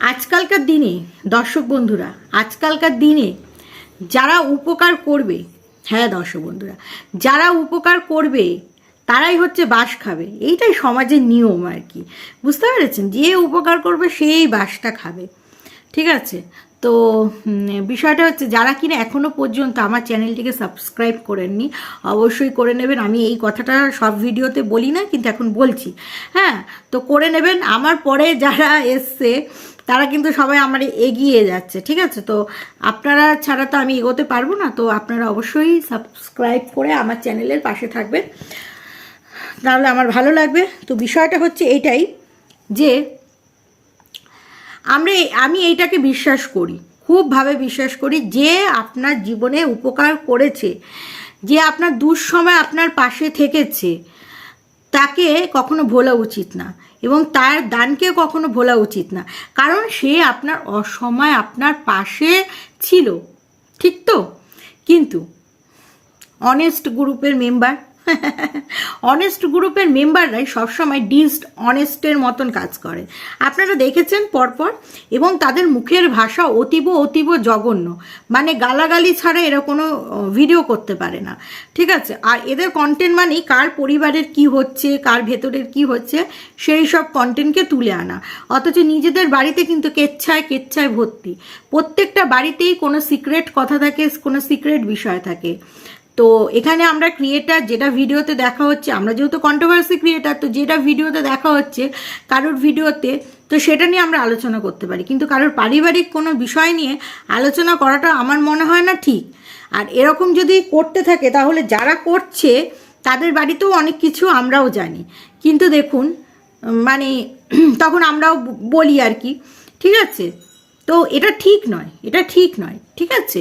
আজকালকার দিনে, দর্শক বন্ধুরা, আজকালকার দিনে যারা উপকার করবে হ্যাঁ দর্শক বন্ধুরা, যারা উপকার করবে, তারাই হচ্ছে বাস খাবে। এইটাই সমাজের নিয়ম আর কি। বুঝতে পেরেছেন? যে উপকার করবে, সেই বাসটা খাবে। ঠিক আছে? তো বিষয়টা হচ্ছে, যারা কিনা এখনও পর্যন্ত আমার চ্যানেলটিকে সাবস্ক্রাইব করেননি, অবশ্যই করে নেবেন। আমি এই কথাটা সব ভিডিওতে বলি না, কিন্তু এখন বলছি। হ্যাঁ তো করে নেবেন। আমার পরে যারা এসছে তারা কিন্তু সবাই আমার এগিয়ে যাচ্ছে, ঠিক আছে? তো আপনারা ছাড়া তো আমি এগোতে পারব না, তো আপনারা অবশ্যই সাবস্ক্রাইব করে আমার চ্যানেলের পাশে থাকবেন। তাহলে আমার ভালো লাগবে। তো বিষয়টা হচ্ছে এইটাই যে আমরা আমি এইটাকে বিশ্বাস করি খুবভাবে বিশ্বাস করি যে আপনার জীবনে উপকার করেছে, যে আপনার দুঃসময় আপনার পাশে থেকেছে। তাকে কখনো ভোলা উচিত না এবং তার দানকে কখনো ভোলা উচিত না। কারণ সে আপনার অসময় আপনার পাশে ছিল, ঠিক তো? কিন্তু অনেস্ট গ্রুপের মেম্বার অনেস্ট গ্রুপের মেম্বাররাই সবসময় ডিস্ট অনেস্টের মতন কাজ করে। আপনারা দেখেছেন পরপর, এবং তাদের মুখের ভাষা অতীব অতীব জঘন্য। মানে গালাগালি ছাড়া এরা কোনো ভিডিও করতে পারে না। ঠিক আছে? আর এদের কন্টেন্ট মানেই কার পরিবারের কি হচ্ছে, কার ভেতরের কি হচ্ছে, সেই সব কন্টেন্টকে তুলে আনা। অথচ নিজেদের বাড়িতে কিন্তু কেচ্ছায় কেচ্ছায় ভর্তি। প্রত্যেকটা বাড়িতেই কোনো সিক্রেট কথা থাকে, কোনো সিক্রেট বিষয় থাকে। তো এখানে আমরা ক্রিয়েটার যেটা ভিডিওতে দেখা হচ্ছে, আমরা যেহেতু কন্ট্রোভার্সি ক্রিয়েটার তো যেটা ভিডিওতে দেখা হচ্ছে, কারোর ভিডিওতে তো সেটা নিয়ে আমরা আলোচনা করতে পারি। কিন্তু কারোর পারিবারিক কোনো বিষয় নিয়ে আলোচনা করাটা আমার মনে হয় না ঠিক। আর এরকম যদি করতে থাকে, তাহলে যারা করছে, তাদের বাড়িতেও অনেক কিছু আমরাও জানি। কিন্তু দেখুন মানে তখন আমরাও বলি আর কি, ঠিক আছে? তো এটা ঠিক নয়, এটা ঠিক নয়, ঠিক আছে?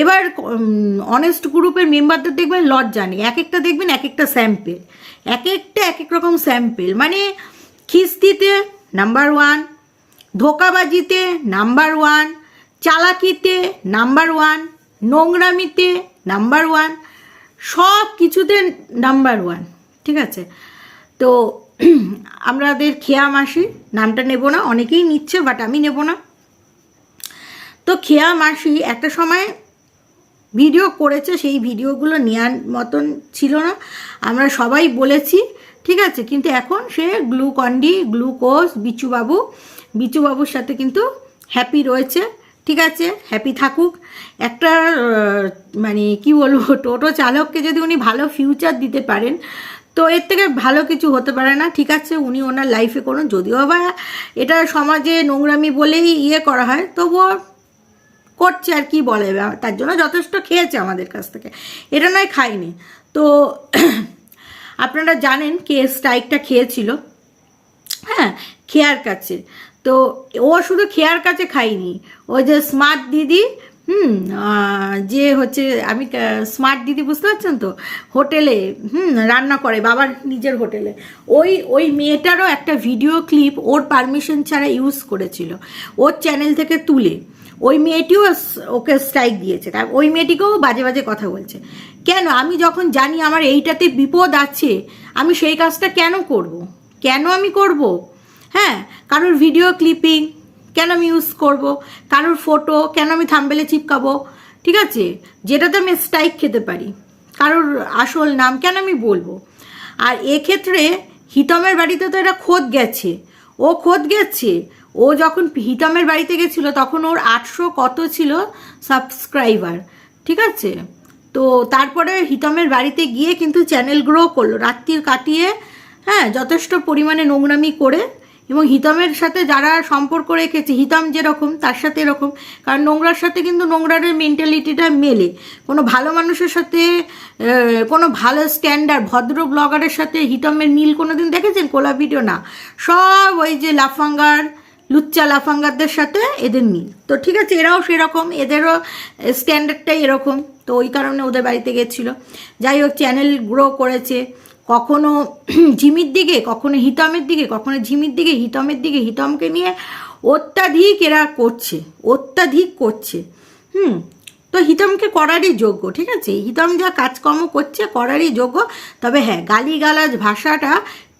এবার অনেস্ট গ্রুপের মেম্বারদের দেখবেন লজ্জা নেই। এক একটা দেখবেন এক একটা স্যাম্পেল এক একটা এক এক রকম স্যাম্পেল মানে খিস্তিতে নাম্বার ওয়ান ধোকাবাজিতে নাম্বার ওয়ান চালাকিতে নাম্বার ওয়ান নোংরামিতে নাম্বার ওয়ান সব কিছুতে নাম্বার ওয়ান ঠিক আছে? তো আমাদের খেয়া মাসি নামটা নেব না, অনেকেই নিচ্ছে বাট আমি নেব না। তো খেয়া মাসি একটা সময় ভিডিও করেছে, সেই ভিডিওগুলো নেওয়ার মতন ছিল না। আমরা সবাই বলেছি, ঠিক আছে, কিন্তু এখন সে গ্লুকন্ডি, গ্লুকোজ, বিচুবাবু, বিচুবাবুর সাথে কিন্তু হ্যাপি রয়েছে, ঠিক আছে, হ্যাপি থাকুক। একটা মানে কি বলব, টোটো চালককে যদি উনি ভালো ফিউচার দিতে পারেন, তো এর থেকে ভালো কিছু হতে পারে না, ঠিক আছে, উনি ওনার লাইফে কোনো, যদিও বা এটা সমাজে নোংরামি বলেই ইয়ে করা হয়, তবুও করছে আর কি বলে তার জন্য যথেষ্ট খেয়েছে আমাদের কাছ থেকে। এটা নয় খাইনি তো আপনারা জানেন কে স্ট্রাইকটা খেয়েছিল। হ্যাঁ খেয়ার কাছে। তো ও শুধু খেয়ার কাছে খাইনি ওই যে স্মার্ট দিদি হুম যে হচ্ছে, আমি স্মার্ট দিদি বুঝতে পারছেন তো? হোটেলে, হুম, রান্না করে, বাবার নিজের হোটেলে। ওই ওই মেয়েটারও একটা ভিডিও ক্লিপ ওর পারমিশন ছাড়া ইউজ করেছিল। ওর চ্যানেল থেকে তুলে। ওই মেয়েটিও ওকে স্ট্রাইক দিয়েছে। তার ওই মেয়েটিকেও বাজে বাজে কথা বলছে। কেন? আমি যখন জানি আমার এইটাতে বিপদ আছে, আমি সেই কাজটা কেন করব? কেন আমি করব? হ্যাঁ কারোর ভিডিও ক্লিপিং কেন আমি ইউজ করব? কারোর ফটো কেন আমি থাম্বেলে চিপকাবো? ঠিক আছে? যেটাতে আমি স্ট্রাইক খেতে পারি। কারোর আসল নাম কেন আমি বলব? আর এক্ষেত্রে হিতমের বাড়িতে তো এটা খোদ গেছে। ও খোদ গেছে। ও যখন হিতমের বাড়িতে গেছিল, তখন ওর আটশো কত ছিল সাবস্ক্রাইবার ঠিক আছে? তো তারপরে হিতমের বাড়িতে গিয়ে কিন্তু চ্যানেল গ্রো করল। রাত্রির কাটিয়ে হ্যাঁ যথেষ্ট পরিমাণে নোংরামি করে এবং হিতমের সাথে যারা সম্পর্ক রেখেছে, হিতম যেরকম, তার সাথে এরকম। কারণ নোংরার সাথে কিন্তু নোংরার মেন্টালিটিটা মেলে। কোনো ভালো মানুষের সাথে কোনো ভালো স্ট্যান্ডার্ড ভদ্র ব্লগারের সাথে হিতমের মিল কোনো দিন দেখেছেন? কোলা ভিডিও না। সব ওই যে লাফাঙ্গার, লুচ্চা লাফাঙ্গারদের সাথে এদের মিল। তো ঠিক আছে, এরাও সেরকম, এদেরও স্ট্যান্ডার্ডটাই এরকম। তো ওই কারণে ওদের বাড়িতে গেছিল। যাই হোক চ্যানেল গ্রো করেছে। কখনো ঝিমির দিকে, কখনো হিতমের দিকে, কখনো ঝিমির দিকে, হিতমের দিকে, হিতমকে নিয়ে অত্যাধিক এরা করছে, অত্যাধিক করছে। হুম? তো হিতমকে করারই যোগ্য, ঠিক আছে? হিতম যা কাজকর্ম করছে করারই যোগ্য, তবে হ্যাঁ গালিগালাজ ভাষাটা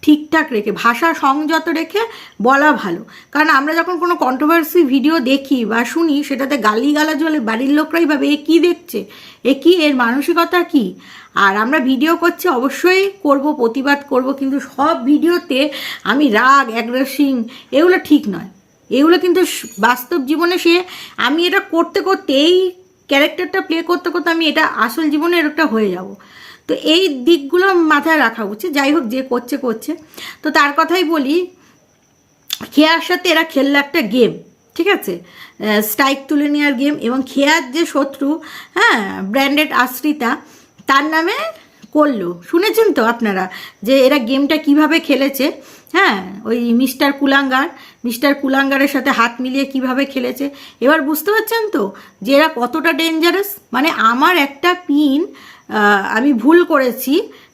ঠিকঠাক রেখে, ভাষা সংযত রেখে বলা ভালো। কারণ আমরা যখন কোনো কন্ট্রোভার্সি ভিডিও দেখি বা শুনি, সেটাতে গালি গালাজ হলে বাড়ির লোকরাই ভাবে, এ কী দেখছে? এ কী? এর মানসিকতা কী? আর আমরা ভিডিও করছি, অবশ্যই করব, প্রতিবাদ করব, কিন্তু সব ভিডিওতে আমি রাগ অ্যাগ্রেসিং এগুলো ঠিক নয়। এগুলো কিন্তু বাস্তব জীবনে সে, আমি এটা করতে করতে এই ক্যারেক্টারটা প্লে করতে করতে আমি এটা আসল জীবনে একটা হয়ে যাব। তো এই দিকগুলো মাথায় রাখা উচিত। যাই হোক, যে করছে করছে। তো তার কথাই বলি, খেয়ার সাথে এরা খেললো একটা গেম ঠিক আছে? স্ট্রাইক তুলে নেওয়ার গেম এবং খেয়ার যে শত্রু হ্যাঁ ব্র্যান্ডেড আশ্রিতা, তার নামে করল। শুনেছেন তো আপনারা যে এরা গেমটা কীভাবে খেলেছে? হ্যাঁ ওই মিস্টার কুলাঙ্গার, মিস্টার কুলাঙ্গারের সাথে হাত মিলিয়ে কীভাবে খেলেছে? এবার বুঝতে পারছেন তো যে এরা কতটা ডেঞ্জারাস মানে আমার একটা পিন আমি ভুল করেছি,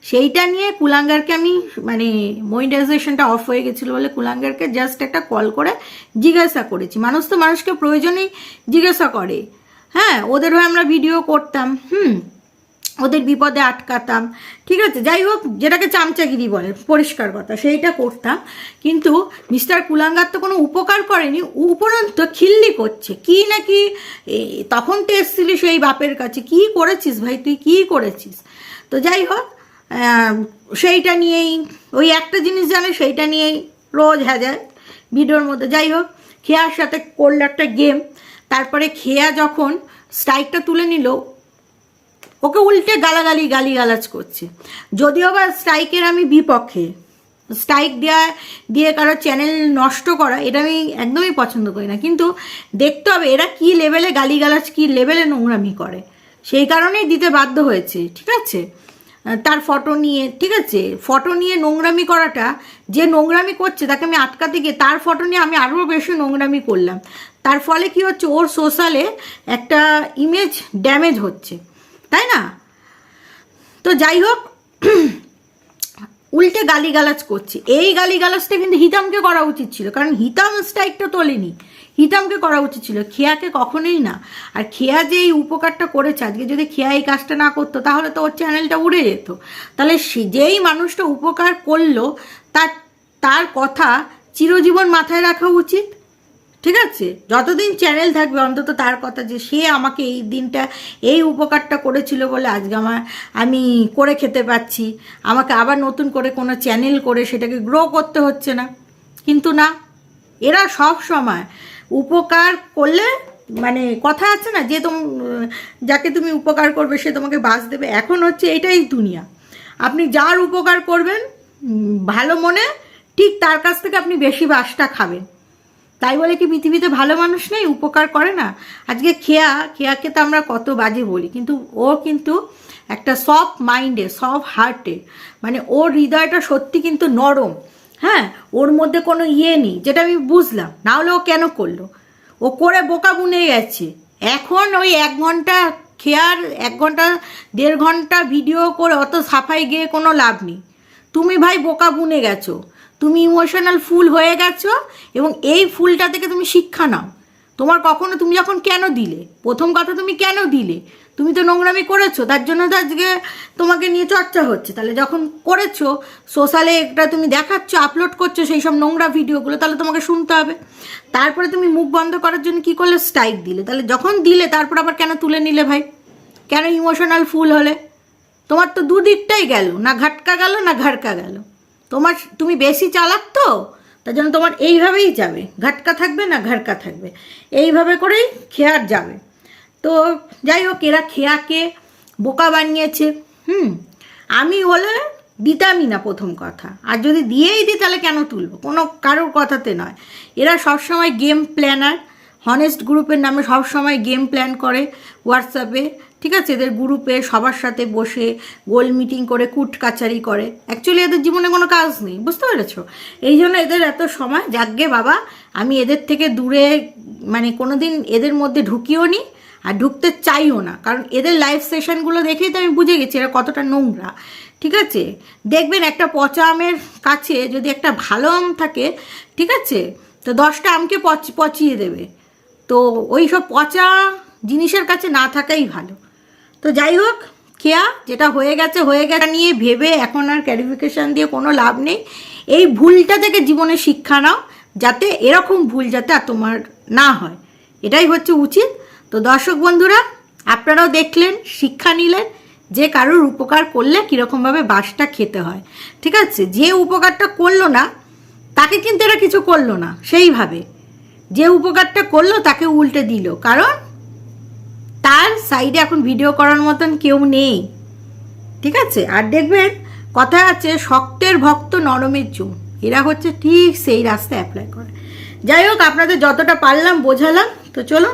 সেইটা নিয়ে কুলাঙ্গারকে আমি মানে মনিটাইজেশনটা অফ হয়ে গেছিল বলে কুলাঙ্গারকে জাস্ট একটা কল করে জিজ্ঞাসা করেছি। মানুষ তো মানুষকে প্রয়োজনেই জিজ্ঞাসা করে। হ্যাঁ ওদের হয়ে আমরা ভিডিও করতাম। হুম ওদের বিপদে আটকাতাম। ঠিক আছে, যাই হোক, যেটাকে চামচাগিরি বলে, পরিষ্কার কথা, সেইটা করতাম। কিন্তু মিস্টার কুলাঙ্গার তো কোনো উপকার করেনি, উপরন্ত খিল্লি করছে। কি নাকি তখন তো এসছিলি সেই বাপের কাছে। কি করেছিস ভাই, তুই কি করেছিস? তো যাই হোক সেইটা নিয়েই, ওই একটা জিনিস জানে, সেইটা নিয়েই রোজ হ্যাজায় ভিডিওর মধ্যে। যাই হোক, খেয়ার সাথে করল একটা গেম। তারপরে খেয়া যখন স্ট্রাইকটা তুলে নিল ওকে উল্টে গালাগালি, গালিগালাজ করছে। যদিও বা স্ট্রাইকের আমি বিপক্ষে, স্ট্রাইক দেওয়া দিয়ে কারও চ্যানেল নষ্ট করা, এটা আমি একদমই পছন্দ করি না। কিন্তু দেখতে হবে এরা কী লেভেলে গালিগালাজ, কী লেভেলে নোংরামি করে। সেই কারণেই দিতে বাধ্য হয়েছে, ঠিক আছে? তার ফটো নিয়ে, ঠিক আছে? ফটো নিয়ে নোংরামি করাটা, যে নোংরামি করছে তাকে আমি আটকাতে গিয়ে, তার ফটো নিয়ে আমি আরও বেশি নোংরামি করলাম। তার ফলে কি হচ্ছে? ওর সোশ্যালে একটা ইমেজ ড্যামেজ হচ্ছে। তাই না? তো যাই হোক, উল্টে গালিগালাজ করছে। এই গালিগালাজটা কিন্তু হিতামকে করা উচিত ছিল, কারণ হিতাম স্ট্রাইকটা তোলেনি। হিতামকে করা উচিত ছিল, খেয়াকে কখনোই না। আর খেয়া যে এই উপকারটা করেছে, আজকে যদি খেয়া এই কাজটা না করতো, তাহলে তো ওর চ্যানেলটা উড়ে যেত। তাহলে সে যেই মানুষটা উপকার করল, তার তার কথা চিরজীবন মাথায় রাখা উচিত। ঠিক আছে? যতদিন চ্যানেল থাকবে, অন্তত তার কথা যে সে আমাকে এই দিনটা, এই উপকারটা করেছিল বলে আজকে আমার, আমি করে খেতে পাচ্ছি। আমাকে আবার নতুন করে কোনো চ্যানেল করে সেটাকে গ্রো করতে হচ্ছে না। কিন্তু না, এরা সব সময় উপকার করলে মানে কথা আছে না, যে তোম, যাকে তুমি উপকার করবে, সে তোমাকে বাস দেবে। এখন হচ্ছে এটাই দুনিয়া। আপনি যার উপকার করবেন ভালো মনে, ঠিক তার কাছ থেকে আপনি বেশি বাসটা খাবেন। তাই বলে কি পৃথিবীতে ভালো মানুষ নেই, উপকার করে না? আজকে খেয়া, খেয়াকে তো আমরা কত বাজে বলি, কিন্তু ও কিন্তু একটা সফট মাইন্ডে সফট হার্টে মানে ওর হৃদয়টা সত্যি কিন্তু নরম হ্যাঁ? ওর মধ্যে কোনো ইয়ে নেই, যেটা আমি বুঝলাম। না হলে ও কেন করল? ও করে বোকা বুনে গেছে। এখন ওই এক ঘণ্টা খেয়ার, এক ঘণ্টা, দেড় ঘণ্টা ভিডিও করে অত সাফাই গিয়ে কোনো লাভ নেই। তুমি ভাই বোকা বুনে গেছো। তুমি ইমোশনাল ফুল হয়ে গেছো এবং এই ফুলটা থেকে তুমি শিক্ষা নাও। তোমার কখনো তুমি যখন কেন দিলে? প্রথম কথা তুমি কেন দিলে? তুমি তো নোংরামি করেছ, তার জন্য তো আজকে তোমাকে নিয়ে চর্চা হচ্ছে। তাহলে যখন করেছ সোশ্যালে একটা তুমি দেখাচ্ছ আপলোড করছ সেই সব নোংরা ভিডিওগুলো, তাহলে তোমাকে শুনতে হবে। তারপরে তুমি মুখ বন্ধ করার জন্য কি করলে? স্ট্রাইক দিলে। তাহলে যখন দিলে, তারপর আবার কেন তুলে নিলে ভাই? কেন ইমোশনাল ফুল হলে? তোমার তো দুদিকটাই গেল, না ঘাটকা গেল, না ঘাটকা গেল। তোমার তুমি বেশি চালাক তো, তার জন্য তোমার এইভাবেই যাবে। ঘাটকা থাকবে না ঘাটকা থাকবে। এইভাবে করেই খেয়ার যাবে। তো যাই হোক, এরা খেয়াকে বোকা বানিয়েছে। হুম, আমি হলে দিতামই না প্রথম কথা। আর যদি দিয়েই দিই, তাহলে কেন তুলবো? কোনো কারোর কথাতে নয়। এরা সবসময় গেম প্ল্যানার হনেস্ট গ্রুপের নামে সবসময় গেম প্ল্যান করে। হোয়াটসঅ্যাপে ঠিক আছে? এদের গ্রুপে সবার সাথে বসে গোল মিটিং করে কুট কাচারি করে। অ্যাকচুয়ালি এদের জীবনে কোনো কাজ নেই, বুঝতে পেরেছ? এই জন্য এদের এত সময় যাগ্গে বাবা, আমি এদের থেকে দূরে মানে কোনো দিন এদের মধ্যে ঢুকিও নি আর ঢুকতে চাইও না। কারণ এদের লাইভ সেশনগুলো দেখেই তো আমি বুঝে গেছি এরা কতটা নোংরা। ঠিক আছে? দেখবেন একটা পচা আমের কাছে যদি একটা ভালো আম থাকে, ঠিক আছে? তো দশটা আমকে পচ, পচিয়ে দেবে। তো ওই সব পচা জিনিসের কাছে না থাকাই ভালো। তো যাই হোক, কেয়া, যেটা হয়ে গেছে হয়ে গেছে নিয়ে ভেবে এখন আর ক্যারিফিকেশান দিয়ে কোনো লাভ নেই। এই ভুলটা থেকে জীবনে শিক্ষা নাও, যাতে এরকম ভুল যাতে আর তোমার না হয়। এটাই হচ্ছে উচিত। তো দর্শক বন্ধুরা, আপনারাও দেখলেন, শিক্ষা নিলেন যে কারোর উপকার করলে কীরকমভাবে বাসটা খেতে হয়। ঠিক আছে? যে উপকারটা করল না, তাকে কিন্তু এরা কিছু করল না, সেইভাবে। যে উপকারটা করল, তাকে উল্টে দিল। কারণ সাইডে এখন ভিডিও করার মতন কেউ নেই। ঠিক আছে? আর দেখবেন, কথা আছে, শক্তের ভক্ত নরমের চুম এরা হচ্ছে ঠিক সেই রাস্তায় অ্যাপ্লাই করে। যাই হোক, আপনাদের যতটা পারলাম বোঝালাম। তো চলো